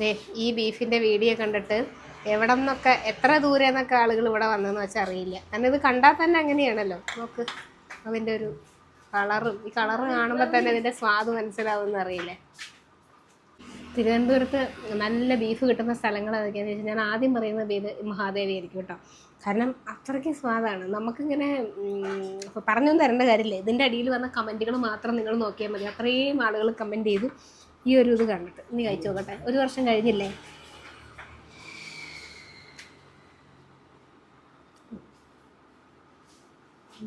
ദേ ഈ ബീഫിന്റെ വീഡിയോ കണ്ടിട്ട് എവിടെ നിന്നൊക്കെ എത്ര ദൂരെ നിന്നൊക്കെ ആളുകൾ ഇവിടെ വന്നതെന്ന് വെച്ചാൽ അറിയില്ല. കാരണം ഇത് കണ്ടാൽ തന്നെ അങ്ങനെയാണല്ലോ. നോക്ക് അതിന്റെ ഒരു കളറും. ഈ കളറ് കാണുമ്പോൾ തന്നെ ഇതിന്റെ സ്വാദ് മനസ്സിലാവുമെന്ന് അറിയില്ലേ. തിരുവനന്തപുരത്ത് നല്ല ബീഫ് കിട്ടുന്ന സ്ഥലങ്ങൾ ഏതൊക്കെയാണെന്ന് വെച്ചാൽ ഞാൻ ആദ്യം പറയുന്നത് ഇത് മഹാദേവി ആയിരിക്കും കേട്ടോ. കാരണം അത്രയ്ക്ക് സ്വാദാണ്. നമുക്കിങ്ങനെ പറഞ്ഞൊന്നും തരേണ്ട കാര്യമില്ല. ഇതിന്റെ അടിയിൽ വന്ന കമന്റുകൾ മാത്രം നിങ്ങൾ നോക്കിയാൽ മതി. അത്രയും ആളുകൾ കമന്റ് ചെയ്തു. ഈ ഒരു ഇത് കണ്ടിട്ട്. ഇനി കഴിച്ചു നോക്കട്ടെ. ഒരു വർഷം കഴിഞ്ഞില്ലേ?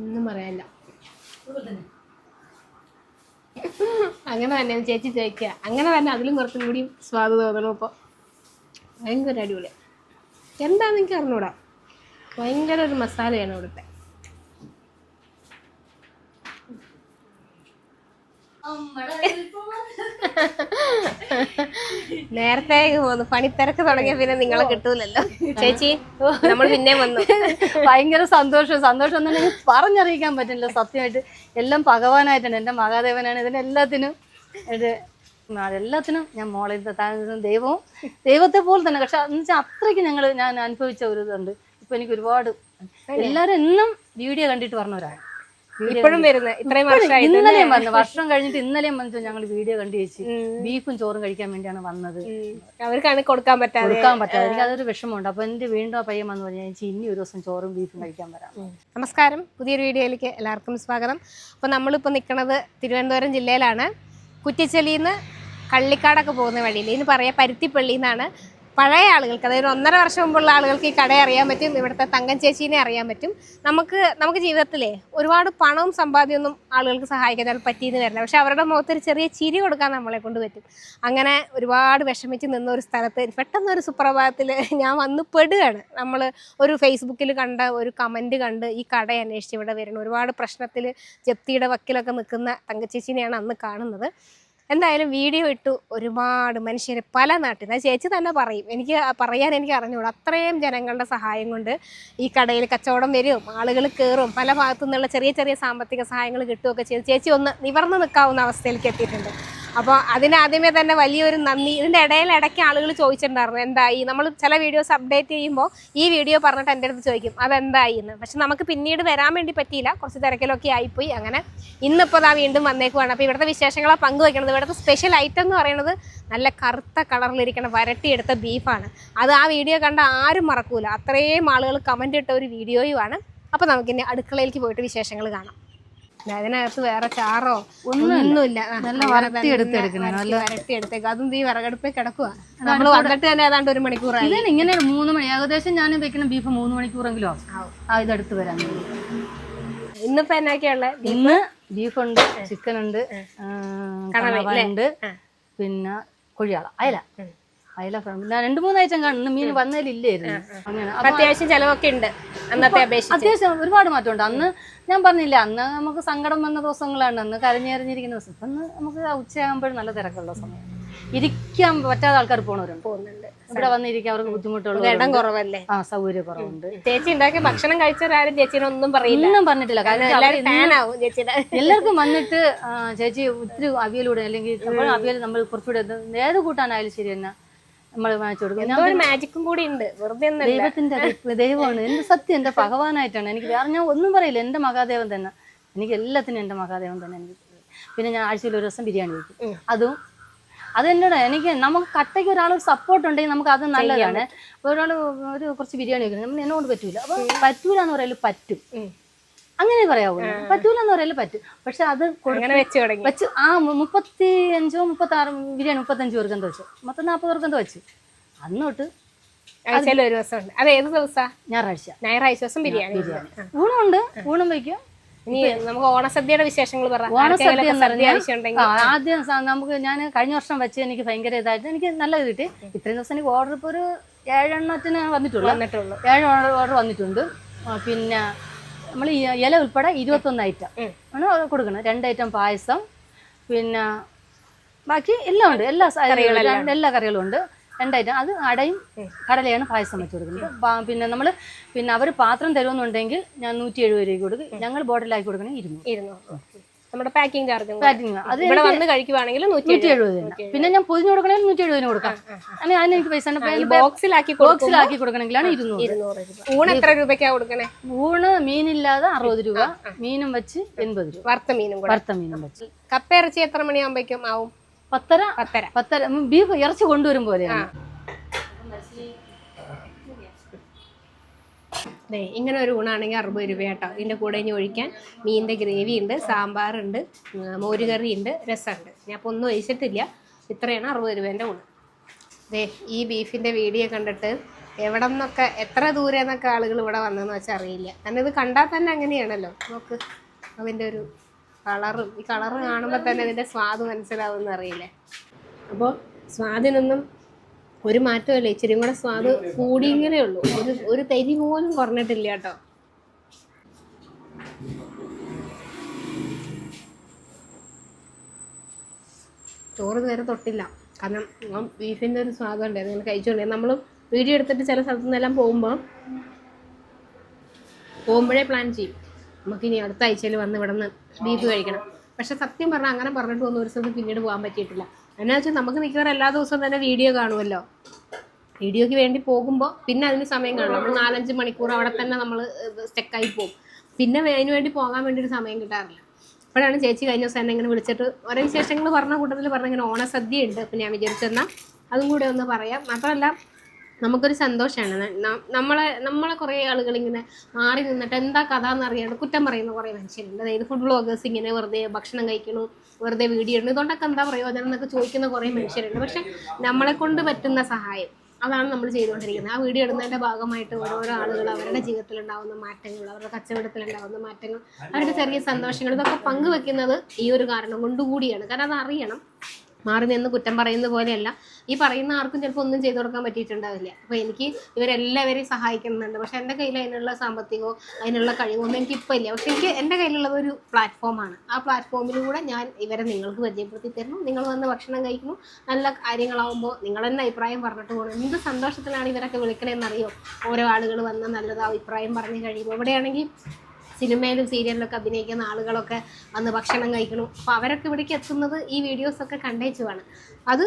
ഒന്നും പറയാനില്ല. അങ്ങനെ തന്നെ ചേച്ചി ചോദിക്കുക. അങ്ങനെ തന്നെ അതിലും കുറച്ചും കൂടി സ്വാദ് തോന്നണം ഇപ്പോൾ ഭയങ്കര അടിപൊളി എന്താണെന്ന് എനിക്ക് അറിഞ്ഞൂടാ. ഭയങ്കര ഒരു മസാലയാണ് ഇവിടുത്തെ. നേരത്തെ പോന്നു പണിത്തിരക്ക് തുടങ്ങിയ പിന്നെ നിങ്ങളെ കിട്ടൂലല്ലോ. ചേച്ചി നമ്മൾ പിന്നെ വന്നു. ഭയങ്കര സന്തോഷം. സന്തോഷം എന്ന് പറഞ്ഞാൽ പറഞ്ഞറിയിക്കാൻ പറ്റില്ല. സത്യമായിട്ട് എല്ലാം ഭഗവാനായിട്ടാണ്. എന്റെ മഹാദേവനാണ്. ഇതിനെല്ലാത്തിനും ഇത് എല്ലാത്തിനും ഞാൻ മോളെ ദൈവവും ദൈവത്തെ പോലെ തന്നെ. പക്ഷെ എന്ന് വെച്ചാൽ അത്രയ്ക്ക് ഞങ്ങൾ ഞാൻ അനുഭവിച്ച ഒരു ഇതുണ്ട്. ഇപ്പൊ എനിക്ക് ഒരുപാട് എല്ലാവരും എന്നും വീഡിയോ കണ്ടിട്ട് പറഞ്ഞവരാണ്. ഇപ്പോഴും വരുന്നത്. ഇത്രയും വർഷമായി ഇന്നലെയും വന്നു. വർഷം കഴിഞ്ഞിട്ട് ഇന്നലെയും വന്നു ഞങ്ങൾ വീഡിയോ കണ്ടു ചേച്ചി. ബീഫും ചോറും കഴിക്കാൻ വേണ്ടിയാണ് വന്നത്. അവർക്കാണ് കൊടുക്കാൻ പറ്റാതെ. കൊടുക്കാൻ പറ്റാ എനിക്ക് അതൊരു വിഷമമുണ്ട്. അപ്പൊ എന്റെ വീണ്ടും ആ പയ്യൻ വന്ന് പറഞ്ഞു ചേച്ചി ഇനി ഒരു ദിവസം ചോറും ബീഫും കഴിക്കാൻ വരാം. നമസ്കാരം. പുതിയൊരു വീഡിയോയിലേക്ക് എല്ലാവർക്കും സ്വാഗതം. അപ്പൊ നമ്മളിപ്പോൾ നിൽക്കുന്നത് തിരുവനന്തപുരം ജില്ലയിലാണ്. കുറ്റിച്ചെലിന്ന് കള്ളിക്കാടൊക്കെ പോകുന്ന വഴിയിൽ ഇന്ന് പറയാ പരുത്തിപ്പള്ളി എന്നാണ്. പഴയ ആളുകൾക്ക് അതായത് ഒന്നര വർഷം മുമ്പുള്ള ആളുകൾക്ക് ഈ കടയെ അറിയാൻ പറ്റും ഇവിടുത്തെ തങ്കം ചേച്ചീനെ അറിയാൻ പറ്റും. നമുക്ക് നമുക്ക് ജീവിതത്തിലെ ഒരുപാട് പണവും സമ്പാദ്യമൊന്നും ആളുകൾക്ക് സഹായിക്കാൻ പറ്റിയെന്ന് വരില്ല. പക്ഷെ അവരുടെ മുഖത്തൊരു ചെറിയ ചിരി കൊടുക്കാൻ നമ്മളെ കൊണ്ട് പറ്റും. അങ്ങനെ ഒരുപാട് വിഷമിച്ച് നിന്ന ഒരു സ്ഥലത്ത് പെട്ടെന്നൊരു സുപ്രഭാതത്തിൽ ഞാൻ വന്ന് പെടുകയാണ്. നമ്മൾ ഒരു ഫേസ്ബുക്കിൽ കണ്ട ഒരു കമന്റ് കണ്ട് ഈ കട അന്വേഷിച്ച് ഇവിടെ വരുന്നു ഒരുപാട് പ്രശ്നത്തിൽ ജപ്തിയുടെ വക്കിലൊക്കെ നിൽക്കുന്ന തങ്കച്ചേച്ചീനെയാണ് അന്ന് കാണുന്നത്. എന്തായാലും വീഡിയോ ഇട്ടു ഒരുപാട് മനുഷ്യർ പല നാട്ടിൽ നിന്ന്. ചേച്ചി തന്നെ പറയും. എനിക്ക് പറയാൻ എനിക്ക് അറിഞ്ഞുകൂടാ അത്രയും ജനങ്ങളുടെ സഹായം കൊണ്ട് ഈ കടയിൽ കച്ചവടം വരും ആളുകൾ കയറും പല ഭാഗത്തു നിന്നുള്ള ചെറിയ ചെറിയ സാമ്പത്തിക സഹായങ്ങൾ കിട്ടുകയൊക്കെ ചെയ്ത് ചേച്ചി ഒന്ന് നിവർന്നു നിൽക്കാവുന്ന അവസ്ഥയിലേക്ക് എത്തിയിട്ടുണ്ട്. അപ്പോൾ അതിനാദ്യമേ തന്നെ വലിയൊരു നന്ദി. ഇതിന്റെ ഇടയിൽ ഇടയ്ക്ക് ആളുകൾ ചോദിച്ചിട്ടുണ്ടായിരുന്നു എന്തായി? നമ്മൾ ചില വീഡിയോസ് അപ്ഡേറ്റ് ചെയ്യുമ്പോൾ ഈ വീഡിയോ പറഞ്ഞിട്ട് എന്റെ അടുത്ത് ചോദിക്കും അതെന്തായി? എന്ന്. പക്ഷെ നമുക്ക് പിന്നീട് വരാൻ വേണ്ടി പറ്റിയില്ല. കുറച്ച് തിരക്കിലൊക്കെ ആയിപ്പോയി. അങ്ങനെ ഇന്നിപ്പോൾ ദാ വീണ്ടും വന്നേക്കുവാണ്. അപ്പോൾ ഇവിടുത്തെ വിശേഷങ്ങളെ പങ്കുവയ്ക്കണത്. ഇവിടുത്തെ സ്പെഷ്യൽ ഐറ്റം എന്ന് പറയുന്നത് നല്ല കറുത്ത കളറിലിരിക്കുന്ന വരട്ടിയെടുത്ത ബീഫാണ്. അത് ആ വീഡിയോ കണ്ട ആരും മറക്കൂല. അത്രയും ആളുകൾ കമന്റ് ഇട്ട ഒരു വീഡിയോയുമാണ് അപ്പോൾ നമുക്കിനി അടുക്കളയിലേക്ക് പോയിട്ട് വിശേഷങ്ങൾ കാണാം. അതിനകത്ത് വേറെ ചാറോ ഒന്നുമില്ല. നല്ല വരട്ടി എടുത്തെടുക്കണം, നല്ല വരട്ടി എടുത്തേക്ക്. അതും ഈ വിറകടുപ്പിൽ കിടക്കുക നമ്മൾ വന്നിട്ട് തന്നെ ഏതാണ്ട് ഒരു മണിക്കൂറായി. ഇതിന് ഇങ്ങനെ മൂന്ന് മണി ഏകദേശം ഞാൻ വെക്കുന്ന ബീഫ് മൂന്ന് മണിക്കൂറെങ്കിലും? ആവും ആ ഇതെടുത്ത് വരാൻ. ഇന്നിപ്പോ എന്നാക്കിയുള്ള ഇന്ന് ബീഫ് ഉണ്ട് ചിക്കൻ ഉണ്ട് ഉണ്ട് പിന്നെ കൊഴിയാള അയല. അയല രണ്ട് മൂന്ന് ഐറ്റം കാണും. മീൻ വന്നതിലില്ലായിരുന്നു അങ്ങനെ അപ്പൊ അത്യാവശ്യം ചെലവൊക്കെ ഉണ്ട് അന്നത്തെ അപേക്ഷിച്ച്. അത്യാവശ്യം ഒരുപാട് മാറ്റമുണ്ട്. അന്ന് ഞാൻ പറഞ്ഞില്ല അന്ന് നമുക്ക് സങ്കടം വന്ന ദിവസങ്ങളാണ്. അന്ന് കരഞ്ഞെറിഞ്ഞിരിക്കുന്ന ദിവസം. ഇപ്പം അന്ന് നമുക്ക് ഉച്ചയാകുമ്പോഴും നല്ല തിരക്കുള്ള സമയം. ഇരിക്കാൻ പറ്റാത്ത ആൾക്കാർ പോണവരുണ്ട്. പോകുന്നുണ്ട്. ഇവിടെ വന്നിരിക്കാൻ അവർക്ക് ബുദ്ധിമുട്ടുള്ള ഇടം കുറവല്ലേ? ആ സൗകര്യ കുറവുണ്ട്. ചേച്ചി ഉണ്ടാക്കിയ ഭക്ഷണം കഴിച്ചവരാരും ചേച്ചിനെ ഒന്നും പറയില്ല. ഒന്നും പറഞ്ഞിട്ടില്ല. കാരണം എല്ലാവർക്കും വന്നിട്ട് ചേച്ചി ഒത്തിരി അവിയലൂടെ അല്ലെങ്കിൽ അവിയൽ നമ്മൾ കുറച്ചുകൂടെ ഏത് കൂട്ടാനായാലും ശരി തന്നെ നമ്മൾ വാങ്ങിച്ചു കൊടുക്കും. മാജിക്കും കൂടി ഉണ്ട്. വെറുതെ ഒന്നല്ല ദൈവത്തിന്റെ ദൈവമാണ്. എന്റെ സത്യം? എന്റെ ഭഗവാനായിട്ടാണ്. എനിക്ക് വേറെ ഞാൻ ഒന്നും പറയില്ല. എന്റെ മഹാദേവൻ തന്നെ. എനിക്ക് എല്ലാത്തിനും എന്റെ മഹാദേവൻ തന്നെ എനിക്ക് പിന്നെ ഞാൻ ആഴ്ചയിൽ ഒരു ദിവസം ബിരിയാണി വെക്കും. അതും അത് എന്നോട് എനിക്ക് നമുക്ക് കട്ടയ്ക്ക് ഒരാൾ സപ്പോർട്ട് ഉണ്ടെങ്കിൽ നമുക്ക് അത് നല്ലതാണ്. ഒരാൾ ഒരു കുറച്ച് ബിരിയാണി വെക്കുന്നത് നമ്മൾ എന്നോട് പറ്റൂല. അപ്പൊ പറ്റൂല എന്ന് പറയൽ പറ്റും. അങ്ങനെ പറയാവൂ പറ്റൂലെന്ന് പറയൽ പറ്റും. പക്ഷെ അത് വെച്ച് ആ മുപ്പത്തി അഞ്ചോ മുപ്പത്തി ആറ് ബിരിയാണി മുപ്പത്തഞ്ച് പേർക്ക് എന്താ വെച്ചു. മൊത്തം നാൽപ്പത് പേർക്ക് എന്താ വെച്ചു. അന്നോട്ട് തൊട്ട് ആഴ്ചയിൽ ഒരു ദിവസം ഉണ്ട്. അത് ഏത് ദിവസാ? ഞായറാഴ്ച. ഞായറാഴ്ച ദിവസം ബിരിയാണി. ബിരിയാണി. ഊണുണ്ട്. ഊണും വയ്ക്കും. ഇനി നമുക്ക് ഓണസദ്യയുടെ വിശേഷങ്ങൾ പറയാം ഓണസദ്യ ആദ്യം നമുക്ക് ഞാൻ കഴിഞ്ഞ വർഷം വെച്ച് എനിക്ക് ഭയങ്കര ഇതായിട്ട് എനിക്ക് നല്ലത് കിട്ടി. ഇത്രയും ദിവസം എനിക്ക് ഓർഡർ ഇപ്പോൾ ഒരു ഏഴെണ്ണത്തിന് വന്നിട്ടുള്ളൂ. വന്നിട്ടുള്ളൂ. ഏഴ് ഓർഡർ വന്നിട്ടുണ്ട്. പിന്നെ നമ്മൾ ഇല ഉൾപ്പെടെ ഇരുപത്തൊന്ന് ഐറ്റം. ആണ് കൊടുക്കുന്നത്. രണ്ട് ഐറ്റം പായസം പിന്നെ ബാക്കി എല്ലാം ഉണ്ട്. എല്ലാ എല്ലാ കറികളും ഉണ്ട്. രണ്ട് ഐറ്റം അത് അടയും കടലയാണ് പായസം വെച്ച് കൊടുക്കുന്നത്. പിന്നെ നമ്മൾ പിന്നെ അവർ പാത്രം തരുമെന്നുണ്ടെങ്കിൽ ഞാൻ നൂറ്റി എഴുപത് രൂപയ്ക്ക് കൊടുക്കും. ഞങ്ങൾ ബോട്ടിലാക്കി കൊടുക്കണമെങ്കിൽ ഇരുന്നൂറ്. ഇരുന്നു നമ്മുടെ പാക്കിംഗ് ചാർജും പാക്കിംഗ് അത് ഇവിടെ വന്ന് കഴിക്കുവാണെങ്കിൽ നൂറ്റി എഴുപത് പിന്നെ ഞാൻ പൊതിഞ്ഞു കൊടുക്കണമെങ്കിൽ നൂറ്റി എഴുപതിന് കൊടുക്കാം അങ്ങനെ അതിന് എനിക്ക് പൈസ ബോക്സിലാക്കി ബോക്സിലാക്കി കൊടുക്കണമെങ്കിലാണ് ഇരുന്നൂറ്. ഊണ് എത്ര രൂപയ്ക്കാ കൊടുക്കണേ? ഊണ് മീനില്ലാതെ അറുപത് രൂപ മീനും വെച്ച് എൺപത് രൂപ. വറുത്ത മീനും വറുത്ത മീനും വെച്ച്. കപ്പ ഇറച്ചി എത്ര മണിയാകുമ്പോഴേക്കും ആവും? പത്തര. പത്തര. പത്തര. ബീഫ് ഇറച്ചി കൊണ്ടുവരും പോലെയാണ്. ദേ ഇങ്ങനെ ഒരു ഊണാണെങ്കിൽ അറുപത് രൂപ കേട്ടോ ഇതിന്റെ കൂടെ ഇനി ഒഴിക്കാൻ മീനിന്റെ ഗ്രേവി ഉണ്ട് സാമ്പാറുണ്ട് മോരുകറി ഉണ്ട് രസമുണ്ട്. ഞാൻ അപ്പോൾ ഒന്നും ഒഴിച്ചിട്ടില്ല. ഇത്രയാണ് അറുപത് രൂപേന്റെ ഊണ്. ദേ ഈ ബീഫിന്റെ വീഡിയോ കണ്ടിട്ട് എവിടെ നിന്നൊക്കെ എത്ര ദൂരെ നിന്നൊക്കെ ആളുകൾ ഇവിടെ വന്നതെന്ന് വെച്ചാൽ അറിയില്ല. കാരണം ഇത് കണ്ടാൽ തന്നെ അങ്ങനെയാണല്ലോ. നോക്ക് അതിന്റെ ഒരു കളറും. ഈ കളറ് കാണുമ്പോൾ തന്നെ ഇതിന്റെ സ്വാദ് മനസ്സിലാവുമെന്ന് അറിയില്ലേ? അപ്പോൾ സ്വാദിനൊന്നും ഒരു മാറ്റമല്ല ഇച്ചിരി കൂടെ സ്വാദ് കൂടിയെങ്കിലേ ഉള്ളൂ. ഒരു ഒരു തരി പോലും കുറഞ്ഞിട്ടില്ല കേട്ടോ. ചോറ് നേരെ തൊട്ടില്ല. കാരണം ബീഫിന്റെ ഒരു സ്വാദമുണ്ട് നിങ്ങൾ കഴിച്ചോണ്ടേ. നമ്മൾ വീഡിയോ എടുത്തിട്ട് ചില സ്ഥലത്തു നിന്നെല്ലാം പോകുമ്പോൾ പോകുമ്പോഴേ പ്ലാൻ ചെയ്യും. നമുക്കിനി അടുത്ത ആഴ്ചയിൽ വന്ന് ഇവിടെ നിന്ന് ബീഫ് കഴിക്കണം. പക്ഷെ സത്യം പറഞ്ഞാൽ അങ്ങനെ പറഞ്ഞിട്ട് ഒന്നും ഒരു സ്ഥലത്ത് പിന്നീട് പോകാൻ പറ്റിയിട്ടില്ല. എന്നാ വെച്ചാൽ നമുക്ക് മിക്കവാറും എല്ലാ ദിവസവും തന്നെ വീഡിയോ കാണുമല്ലോ വീഡിയോയ്ക്ക് വേണ്ടി പോകുമ്പോൾ പിന്നെ അതിന് സമയം കാണും. നമ്മൾ നാലഞ്ച് മണിക്കൂർ അവിടെ തന്നെ നമ്മൾ സ്റ്റെക്കായി പോകും. പിന്നെ അതിന് വേണ്ടി പോകാൻ വേണ്ടി ഒരു സമയം കിട്ടാറില്ല. അപ്പോഴാണ് ചേച്ചി കഴിഞ്ഞ ദിവസം എന്നെ ഇങ്ങനെ വിളിച്ചിട്ട് ഓരോ വിശേഷങ്ങൾ പറഞ്ഞ കൂട്ടത്തിൽ പറഞ്ഞ ഇങ്ങനെ ഓണസദ്യ ഉണ്ട് അപ്പം ഞാൻ വിചാരിച്ചെന്നാൽ അതും കൂടെ ഒന്ന് പറയാം. മാത്രമല്ല നമുക്കൊരു സന്തോഷമാണ് നമ്മളെ നമ്മളെ കുറേ ആളുകൾ ഇങ്ങനെ മാറി നിന്നിട്ട് എന്താ കഥ എന്നറിയാണ്ട് കുറ്റം പറയുന്ന കുറേ മനുഷ്യരുണ്ട്. അതായത് ഫുഡ് ബ്ലോഗേഴ്സ് ഇങ്ങനെ വെറുതെ ഭക്ഷണം കഴിക്കണു വെറുതെ വീഡിയോ ഉണ്ട് ഇതുകൊണ്ടൊക്കെ എന്താ പ്രയോജനം എന്നൊക്കെ ചോദിക്കുന്ന കുറേ മനുഷ്യരുണ്ട്. പക്ഷെ നമ്മളെ കൊണ്ട് പറ്റുന്ന സഹായം അതാണ് നമ്മൾ ചെയ്തുകൊണ്ടിരിക്കുന്നത്. ആ വീഡിയോ ഇടുന്നതിന്റെ ഭാഗമായിട്ട് ഓരോരോ ആളുകൾ അവരുടെ ജീവിതത്തിൽ ഉണ്ടാകുന്ന മാറ്റങ്ങൾ അവരുടെ കച്ചവടത്തിൽ ഉണ്ടാകുന്ന മാറ്റങ്ങൾ അവരുടെ ചെറിയ സന്തോഷങ്ങൾ ഇതൊക്കെ പങ്കുവെക്കുന്നത് ഈ ഒരു കാരണം കൊണ്ടുകൂടിയാണ്. കാരണം അത് അറിയണം മാറി നിന്ന് കുറ്റം പറയുന്ന പോലെയല്ല. ഈ പറയുന്ന ആർക്കും ചിലപ്പോൾ ഒന്നും ചെയ്തു കൊടുക്കാൻ പറ്റിയിട്ടുണ്ടാവില്ല. അപ്പോൾ എനിക്ക് ഇവരെല്ലാവരെയും സഹായിക്കുന്നുണ്ട്. പക്ഷെ എന്റെ കയ്യിൽ അതിനുള്ള സാമ്പത്തികമോ അതിനുള്ള കഴിവോ ഒന്നും എനിക്ക് ഇപ്പൊ ഇല്ല. പക്ഷെ എനിക്ക് എന്റെ കയ്യിലുള്ളത് ഒരു പ്ലാറ്റ്ഫോമാണ് ആ പ്ലാറ്റ്ഫോമിലൂടെ ഞാൻ ഇവരെ നിങ്ങൾക്ക് പരിചയപ്പെടുത്തി തരുന്നു. നിങ്ങൾ വന്ന് ഭക്ഷണം കഴിക്കുന്നു. നല്ല കാര്യങ്ങളാവുമ്പോൾ നിങ്ങൾ തന്നെ അഭിപ്രായം പറഞ്ഞിട്ട് പോകണം. എന്ത് സന്തോഷത്തിലാണ് ഇവരൊക്കെ വിളിക്കണമെന്നറിയോ ഓരോ ആളുകൾ വന്ന് നല്ലത് അഭിപ്രായം പറഞ്ഞു കഴിയുമ്പോൾ. ഇവിടെയാണെങ്കിൽ സിനിമയിലും സീരിയലിലൊക്കെ അഭിനയിക്കുന്ന ആളുകളൊക്കെ വന്ന് ഭക്ഷണം കഴിക്കണം. അപ്പോൾ അവരൊക്കെ ഇവിടേക്ക് എത്തുന്നത് ഈ വീഡിയോസൊക്കെ കണ്ടേച്ചുമാണ് അത്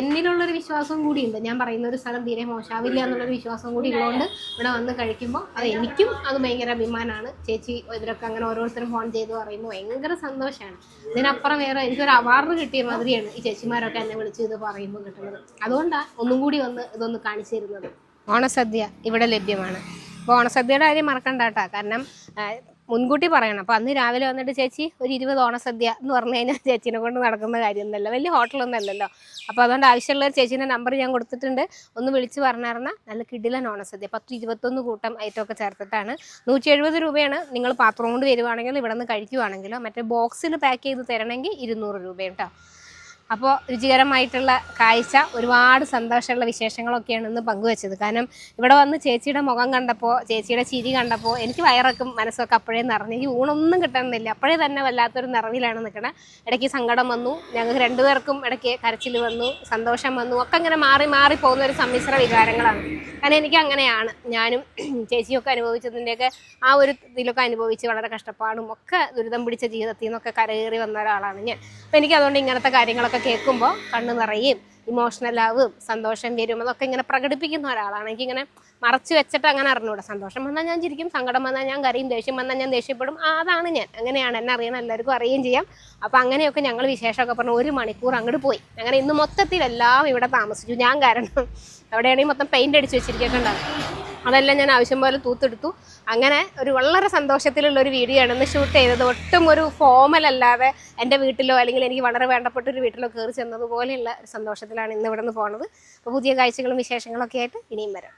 എന്നിലുള്ളൊരു വിശ്വാസം കൂടിയുണ്ട്. ഞാൻ പറയുന്ന ഒരു സ്ഥലം തീരെ മോശമാവില്ല എന്നുള്ളൊരു വിശ്വാസം കൂടി ഉള്ളതുകൊണ്ട് ഇവിടെ വന്ന് കഴിക്കുമ്പോൾ അത് എനിക്കും അത് ഭയങ്കര അഭിമാനമാണ് ചേച്ചി ഇവരൊക്കെ അങ്ങനെ ഓരോരുത്തരും ഫോൺ ചെയ്ത് പറയുമ്പോൾ ഭയങ്കര സന്തോഷമാണ് ഇതിനപ്പുറം വേറെ എനിക്കൊരു അവാർഡ് കിട്ടിയ മാതിരിയാണ് ഈ ചേച്ചിമാരൊക്കെ എന്നെ വിളിച്ച് ഇത് പറയുമ്പോൾ കിട്ടുന്നത്. അതുകൊണ്ടാണ് ഒന്നും കൂടി വന്ന് ഇതൊന്ന് കാണിച്ചു തരുന്നത്. ഓണസദ്യ ഇവിടെ ലഭ്യമാണ്. ഓണസദ്യയുടെ കാര്യം മറക്കണ്ട കേട്ടോ. കാരണം മുൻകൂട്ടി പറയണം. അപ്പം അന്ന് രാവിലെ വന്നിട്ട് ചേച്ചി ഒരു ഇരുപത് ഓണസദ്യ എന്ന് പറഞ്ഞു കഴിഞ്ഞാൽ ചേച്ചിനെ കൊണ്ട് നടക്കുന്ന കാര്യമൊന്നുമല്ല വലിയ ഹോട്ടലൊന്നും അല്ലല്ലോ അപ്പോൾ അതുകൊണ്ട് ആവശ്യമുള്ള ചേച്ചീന്റെ നമ്പർ ഞാൻ കൊടുത്തിട്ടുണ്ട്. ഒന്ന് വിളിച്ച് പറഞ്ഞായിരുന്ന നല്ല കിടിലൻ ഓണസദ്യ. പത്ത് ഇരുപത്തൊന്ന് കൂട്ടം ഐറ്റമൊക്കെ ചേർത്തിട്ടാണ്. നൂറ്റി എഴുപത് രൂപയാണ്. നിങ്ങൾ പാത്രം കൊണ്ട് വരുവാണെങ്കിൽ ഇവിടെ നിന്ന് കഴിക്കുവാണെങ്കിലോ മറ്റേ ബോക്സിൽ പാക്ക് ചെയ്ത് തരണമെങ്കിൽ ഇരുന്നൂറ് രൂപയും കേട്ടോ അപ്പോൾ രുചികരമായിട്ടുള്ള കാഴ്ച ഒരുപാട് സന്തോഷമുള്ള വിശേഷങ്ങളൊക്കെയാണ് ഇന്ന് പങ്കുവെച്ചത്. കാരണം ഇവിടെ വന്ന് ചേച്ചിയുടെ മുഖം കണ്ടപ്പോൾ ചേച്ചിയുടെ ചിരി കണ്ടപ്പോൾ എനിക്ക് വയറൊക്കെ മനസ്സൊക്കെ അപ്പോഴേ നിറഞ്ഞു. എനിക്ക് ഊണൊന്നും കിട്ടണമെന്നില്ല അപ്പോഴേ തന്നെ വല്ലാത്തൊരു നിറവിലാണ് നിൽക്കണത് ഇടയ്ക്ക് സങ്കടം വന്നു. ഞങ്ങൾക്ക് രണ്ടുപേർക്കും ഇടയ്ക്ക് കരച്ചിൽ വന്നു സന്തോഷം വന്നു. ഒക്കെ ഇങ്ങനെ മാറി മാറി പോകുന്ന ഒരു സമ്മിശ്ര വികാരങ്ങളാണ്. കാരണം എനിക്ക് അങ്ങനെയാണ്. ഞാനും ചേച്ചിയൊക്കെ അനുഭവിച്ചതിന്റെയൊക്കെ ആ ഒരു ഇതിലൊക്കെ അനുഭവിച്ച് വളരെ കഷ്ടപ്പാടും ഒക്കെ ദുരിതം പിടിച്ച ജീവിതത്തിൽ നിന്നൊക്കെ കരകയറി വന്ന ഒരാളാണ് ഞാൻ. അപ്പോൾ എനിക്ക് അതുകൊണ്ട് ഇങ്ങനത്തെ കാര്യങ്ങളൊക്കെ കേൾക്കുമ്പോൾ കണ്ണ് നിറയും ഇമോഷണൽ ആവും സന്തോഷം വരും. അതൊക്കെ ഇങ്ങനെ പ്രകടിപ്പിക്കുന്ന ഒരാളാണ്. എനിക്കിങ്ങനെ മറച്ചു വെച്ചിട്ട് അങ്ങനെ അറിഞ്ഞൂടെ. സന്തോഷം വന്നാൽ ഞാൻ ചിരിക്കും സങ്കടം വന്നാൽ ഞാൻ കരയും ദേഷ്യം വന്നാൽ ഞാൻ ദേഷ്യപ്പെടും. അതാണ് ഞാൻ. അങ്ങനെയാണ് എന്നെ അറിയുന്ന എല്ലാവർക്കും അറിയുകയും ചെയ്യാം. അപ്പം അങ്ങനെയൊക്കെ ഞങ്ങൾ വിശേഷമൊക്കെ പറഞ്ഞു ഒരു മണിക്കൂർ അങ്ങോട്ട് പോയി. അങ്ങനെ ഇന്ന് മൊത്തത്തിൽ എല്ലാം ഇവിടെ താമസിച്ചു. ഞാൻ കാരണം അവിടെയാണെങ്കിൽ മൊത്തം പെയിന്റ് അടിച്ച് വെച്ചിരിക്കുകയൊക്കെ അതെല്ലാം ഞാൻ ആവശ്യം പോലെ തൂത്തെടുത്തു. അങ്ങനെ ഒരു വളരെ സന്തോഷത്തിലുള്ള ഒരു വീഡിയോ ആണ് ഇന്ന് ഷൂട്ട് ചെയ്തത്. ഒട്ടും ഒരു ഫോമൽ അല്ലാതെ എന്റെ വീട്ടിലോ അല്ലെങ്കിൽ എനിക്ക് വളരെ വേണ്ടപ്പെട്ട ഒരു വീട്ടിലോ കയറി ചെന്നതുപോലെയുള്ള ഒരു സന്തോഷത്തിലാണ് ഇന്ന് ഇവിടെ നിന്ന് പോണത്. അപ്പോൾ പുതിയ കാഴ്ചകളും വിശേഷങ്ങളൊക്കെ ആയിട്ട് ഇനിയും വരാം.